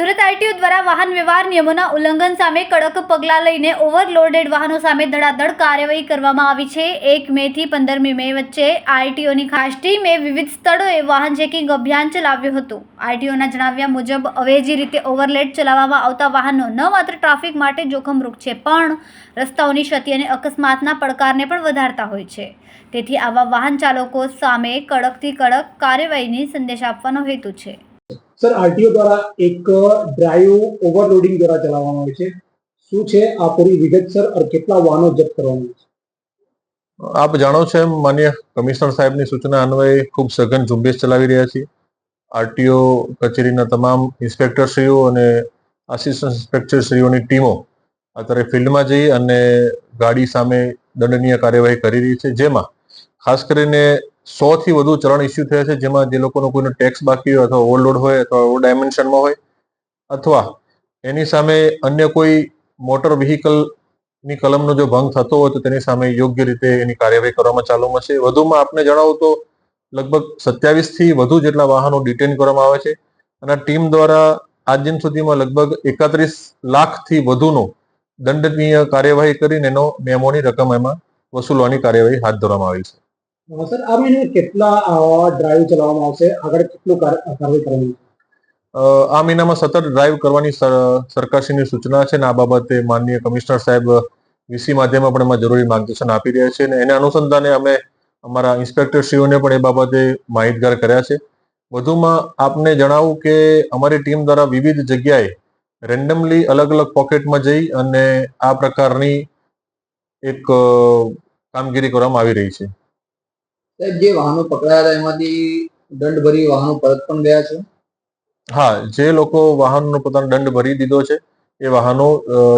Surat RTO દ્વારા વાહન વ્યવહાર નિયમોના ઉલ્લંઘન સામે કડક પગલાં લઈને ઓવરલોડેડ વાહનો સામે ધડાધડ કાર્યવાહી કરવામાં આવી છે. એક મે થી પંદરમી મે વચ્ચે આરટીઓની ખાસ ટીમે વિવિધ સ્થળોએ વાહન ચેકિંગ અભિયાન ચલાવ્યું હતું. આરટીઓના જણાવ્યા મુજબ, અવેજી રીતે ઓવરલેડ ચલાવવામાં આવતા વાહનો ન માત્ર ટ્રાફિક માટે જોખમરૂપ છે, પણ રસ્તાઓની ક્ષતિ અને અકસ્માતના પડકારને પણ વધારતા હોય છે. તેથી આવા વાહન ચાલકો સામે કડકથી કડક કાર્યવાહીની સંદેશ આપવાનો હેતુ છે. સર, આરટીઓ દ્વારા એક ડ્રાઈવ ઓવરલોડિંગ દ્વારા ચલાવવામાં આવે છે. શું છે આ પૂરી વિગત, સર, અને કેટલા વાહનો જપ્ત કરવામાં આવે છે? આપ જાણો છો એમ, માન્ય કમિશનર સાહેબની સૂચના અન્વયે ખૂબ સઘન ઝુંબેશ ચલાવી રહ્યા છીએ. આરટીઓ કચેરીના તમામ ઇન્સ્પેક્ટરશ્રીઓ અને આસિસ્ટન્ટ ઇન્સ્પેક્ટરશ્રીઓની ટીમો અત્યારે ફિલ્ડમાં જઈ અને ગાડી સામે દંડનીય કાર્યવાહી કરી રહી છે, જેમાં ખાસ કરીને સો થી વધુ ચલણ ઇસ્યુ થયા છે, જેમાં જે લોકોનો કોઈનો ટેક્સ બાકી હોય અથવા ઓવરલોડ હોય અથવા ઓવર ડાયમેન્શનમાં હોય, અથવા એની સામે અન્ય કોઈ મોટર વ્હીકલની કલમનો જો ભંગ થતો હોય તો તેની સામે યોગ્ય રીતે એની કાર્યવાહી કરવામાં ચાલુમાં છે વધુમાં આપને જણાવું તો લગભગ સત્યાવીસથી વધુ જેટલા વાહનો ડિટેન કરવામાં આવે છે અને ટીમ દ્વારા આજ દિન સુધીમાં લગભગ એકત્રીસ લાખથી વધુનો દંડનીય કાર્યવાહી કરીને એનો મેમોની રકમ એમાં વસૂલવાની કાર્યવાહી હાથ ધરવામાં આવી છે. સર, આ મહિને કેટલા ડ્રાઈવ ચલાવવામાં આવશે? આગળ કેટલું કાર- કાર્યવાહી કરવાની આ મહિનામાં સતત ડ્રાઈવ કરવાની સર- સરકારશ્રીની સૂચના છે અને આ બાબતે માનનીય કમિશનર સાહેબ વીસી માધ્યમમાં પણ એમાં જરૂરી માર્ગદર્શન આપી રહ્યા છે અને એના અનુસંધાને અમે અમારા ઇન્સ્પેક્ટરશ્રીઓને પણ એ બાબતે માહિતગાર કર્યા છે. વધુમાં આપને જણાવું કે અમારી ટીમ દ્વારા વિવિધ જગ્યાએ રેન્ડમલી અલગ અલગ પોકેટમાં જઈ અને આ પ્રકારની એક કામગીરી કરવામાં આવી રહી છે. સાહેબ જે વાહનો પકડાયા હતા એમાંથી દંડ ભરી વાહનો પરત પણ ગયા છે? હા જે લોકો વાહનનો પોતાનો દંડ ભરી દીધો છે એ વાહનો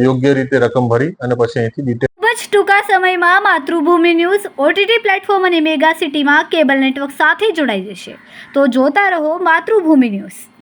યોગ્ય રીતે રકમ ભરી અને પછી અહીંથી ડિટેલ ખૂબ જ ટૂંકા સમયમાં માતૃભૂમિ ન્યૂઝ ઓટીટી પ્લેટફોર્મ અને મેગા સિટીમાં કેબલ નેટવર્ક સાથે જોડાઈ જશે. તો જોતા રહો માતૃભૂમિ ન્યૂઝ.